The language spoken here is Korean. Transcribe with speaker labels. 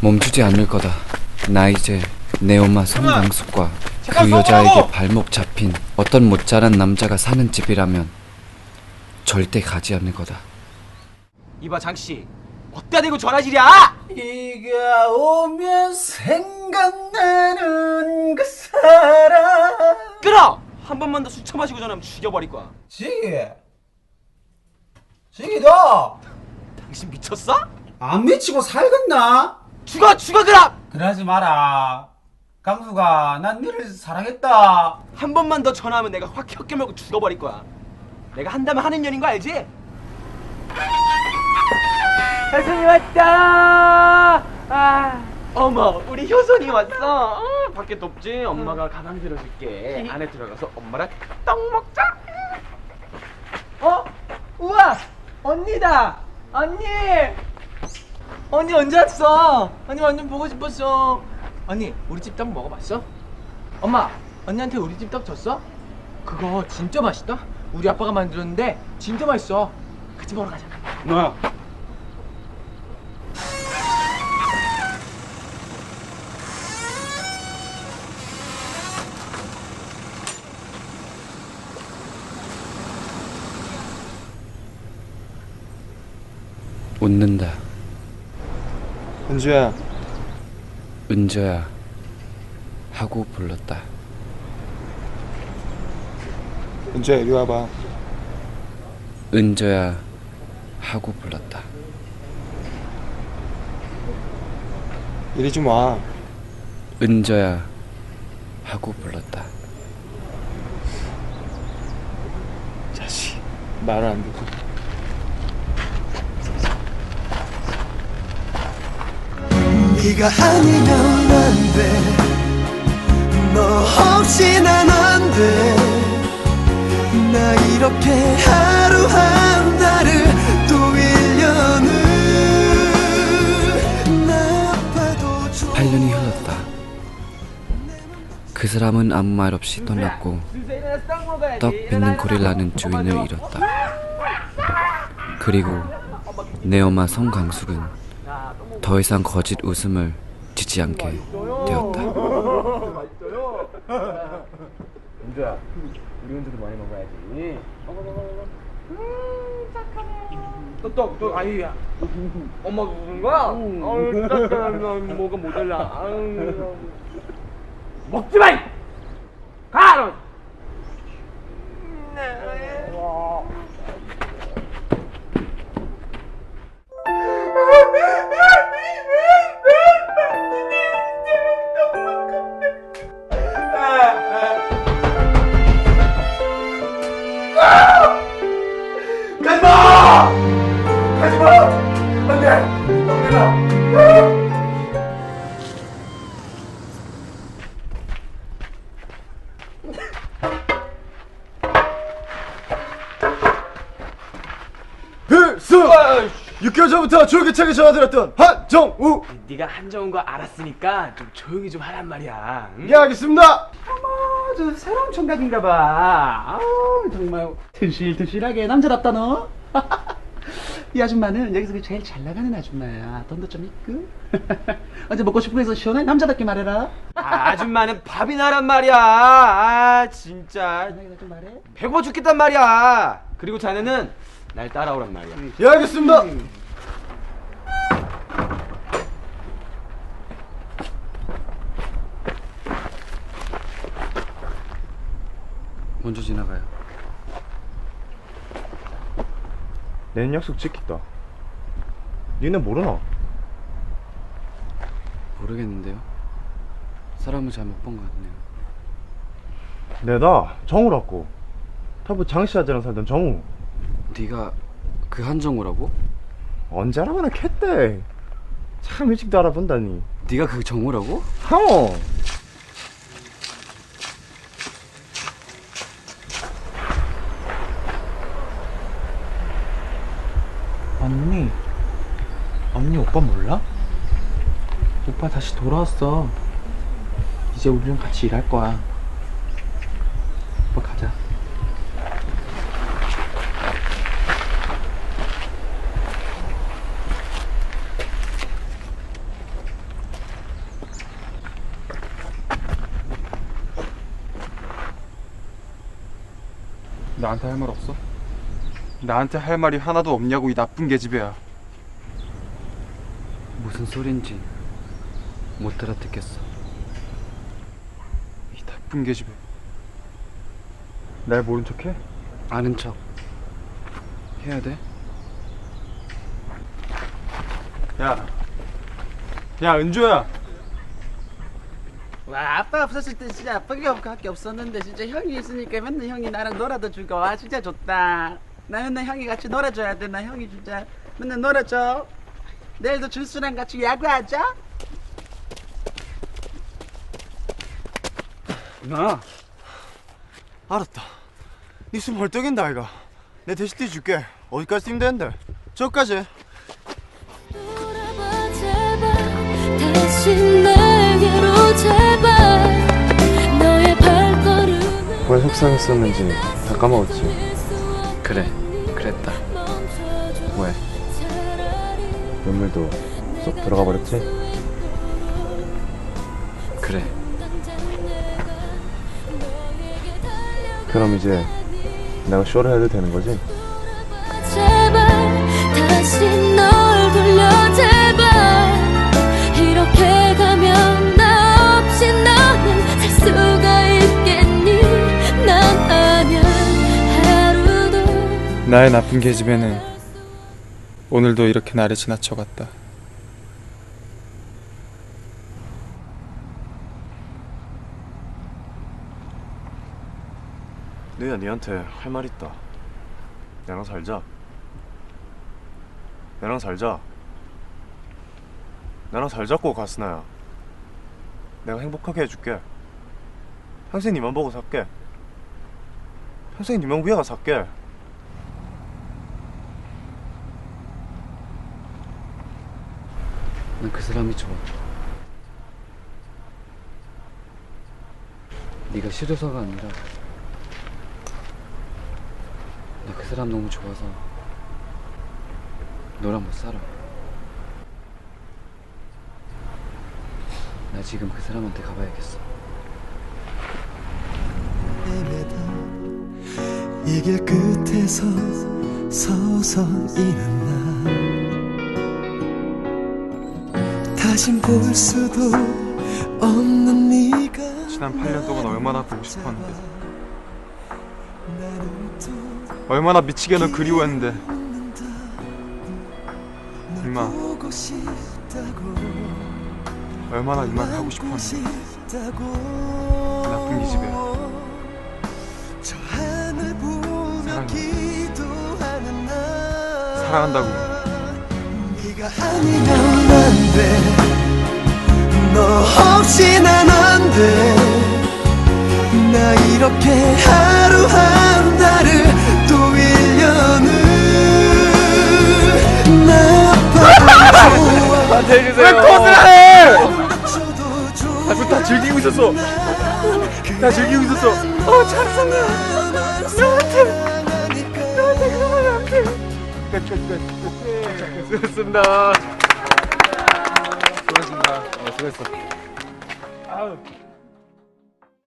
Speaker 1: 멈추지 않을 거다. 나 이제 내 엄마 성강숙과 그 여자에게! 발목 잡힌 어떤 못 자란 남자가 사는 집이라면 절대 가지 않을 거다.
Speaker 2: 이봐 장씨 어디다 대고 전화질이야?
Speaker 3: 비가 오면 생각나는 그 사람
Speaker 2: 끊어! 한 번만 더 술 처마시고 전화하면 죽여버릴 거야
Speaker 3: 지기 지기 너안
Speaker 2: 당신 미쳤어?
Speaker 3: 미치고 살겠나?
Speaker 2: 죽어 죽어 그럼!
Speaker 3: 그러지 마라 강수가 난 너를 사랑했다
Speaker 2: 한 번만 더 전화하면 내가 확 혀깨물고 죽어버릴 거야 내가 한다면 하는 년인 거 알지? 효선이 왔다 아 어머 우리 효선이 왔어 어, 밖에 덥지? 엄마가 가방 들어줄게 안에 들어가서 엄마랑 떡 먹자
Speaker 4: 어? 우와! 언니다! 언니! 언니 언제 왔어? 언니 완전 보고 싶었어. 언니, 우리 집 떡 먹어봤어? 엄마, 언니한테 우리 집 떡 줬어? 그거 진짜 맛있다? 우리 아빠가 만들었는데 진짜 맛있어. 같이 먹으러 가자.
Speaker 3: 너야
Speaker 1: 웃는다.
Speaker 5: 은주야,
Speaker 1: 은저야 하고 불렀다.
Speaker 5: 은주야 이리 와봐.
Speaker 1: 은저야 하고 불렀다.
Speaker 5: 이리 좀 와.
Speaker 1: 은저야 하고 불렀다.
Speaker 5: 자식, 말을 안 듣고.
Speaker 6: 네가 아니면 안 돼 너 없이 난 안 돼 나 이렇게 하루 한 달을 또 1년을 나 아파도 좋아
Speaker 1: 8년이 흘렀다. 그 사람은 아무 말 없이 떠났고 떡 빚는 고릴라는 주인을 잃었다. 그리고 내 엄마 성강숙은 더 이상 거짓 웃음을 짓지 않게 되었다.
Speaker 2: 은주야 우리 은주도 많이 먹어야지 음 착하네 또또 또 아이 엄마 우는 거야? 아유 딱딱한 뭐가 모자라 아유 먹지 마! 이! 가! 너!
Speaker 5: 6개월 전부터 졸기차게 전화드렸던 한정우!
Speaker 2: 네가 한정은 거 알았으니까 좀 조용히 좀 하란 말이야. 응?
Speaker 5: 예, 알겠습니다.
Speaker 3: 아주 새로운 총각인가 봐. 아우 정말 튼실튼실하게 남자답다 너. 이 아줌마는 여기서 그 제일 잘 나가는 아줌마야. 돈도 좀 있고. 언제 먹고 싶은 거 해서 시원해 남자답게 말해라.
Speaker 2: 아, 아줌마는 밥이 나란 말이야. 아 진짜.
Speaker 3: 편하게 좀 말해.
Speaker 2: 배고파 죽겠단 말이야. 그리고 자네는 날 따라오란 말이야
Speaker 5: 예, 알겠습니다.
Speaker 1: 먼저 지나가요.
Speaker 5: 내 약속 지켰다. 니네 모르나?
Speaker 1: 모르겠는데요. 사람을 잘 못 본 것 같네요.
Speaker 5: 내다 정우라고. 타부 장씨 아재랑 살던 정우.
Speaker 1: 네가 그 한정우라고?
Speaker 5: 언제 알아보나 캣대. 참 일찍도 알아본다니.
Speaker 1: 네가 그 정우라고?
Speaker 5: 하모.
Speaker 4: 언니, 언니 오빠 몰라? 오빠 다시 돌아왔어. 이제 우리랑 같이 일할 거야. 오빠 가자.
Speaker 7: 나한테 할 말 없어? 나한테 할 말이 하나도 없냐고 이 나쁜 계집애야.
Speaker 1: 무슨 소린지 못 알아듣겠어.
Speaker 7: 이 나쁜 계집애. 날 모른 척해?
Speaker 1: 아는 척 해야 돼?
Speaker 7: 야, 야 은조야.
Speaker 3: 와 아빠 없었을 때 진짜 아빠가 밖에 없었는데 진짜 형이 있으니까 맨날 형이 나랑 놀아도 주고. 와 진짜 좋다. 나 맨날 형이 같이 놀아줘야 돼. 나 형이 진짜 맨날 놀아줘. 내일도 준수랑 같이 야구하자.
Speaker 5: 나? 알았다. 니숨 헐떡인다 아이가. 내 대신 뛰줄게. 어디까지 뛰면 되는데? 저까지 왜 속상했었는지 다 까먹었지
Speaker 1: 그래 그랬다.
Speaker 5: 왜? 눈물도 쏙 들어가 버렸지?
Speaker 1: 그래
Speaker 5: 그럼 이제 내가 쇼를 해도 되는 거지?
Speaker 7: 나의 나쁜 계집애는 오늘도 이렇게 나를 지나쳐갔다.
Speaker 5: 내가 니한테 할 말 있다. 나랑 살자. 나랑 살자. 나랑 살자고 가스나야. 내가 행복하게 해줄게. 평생 니만 보고 살게. 평생 니만 위해가 살게
Speaker 1: 난 그 사람이 좋아. 네가 싫어서가 아니라 나 그 사람 너무 좋아서 너랑 못 살아. 나 지금 그 사람한테 가봐야겠어.
Speaker 6: 이길 끝에서 서성이는 나 다신 볼 수도 없는 네가
Speaker 7: 지난 8년 동안 얼마나 보고 싶었는데, 얼마나 미치게 너 그리워했는데,
Speaker 6: 싶다고
Speaker 7: 얼마나 이말 하고 싶었는데.
Speaker 6: 싶다고
Speaker 7: 나쁜 기집애. 사랑해. 사랑한다고.
Speaker 6: 네가 아니면 안돼 너 없이 난 안돼 나 이렇게 하루 한 달을 또 1년을 나빠도
Speaker 2: 나한테 해주세요.
Speaker 7: 왜 컷을 해?
Speaker 6: 좋아
Speaker 7: 다 즐기고 있었어. 다 즐기고 있었어.
Speaker 6: 어 잘했었네 너한테 너한테 그러면 안돼
Speaker 2: 수고했습니다.
Speaker 7: 수고했습니다.
Speaker 2: 수고했어.
Speaker 7: 아우.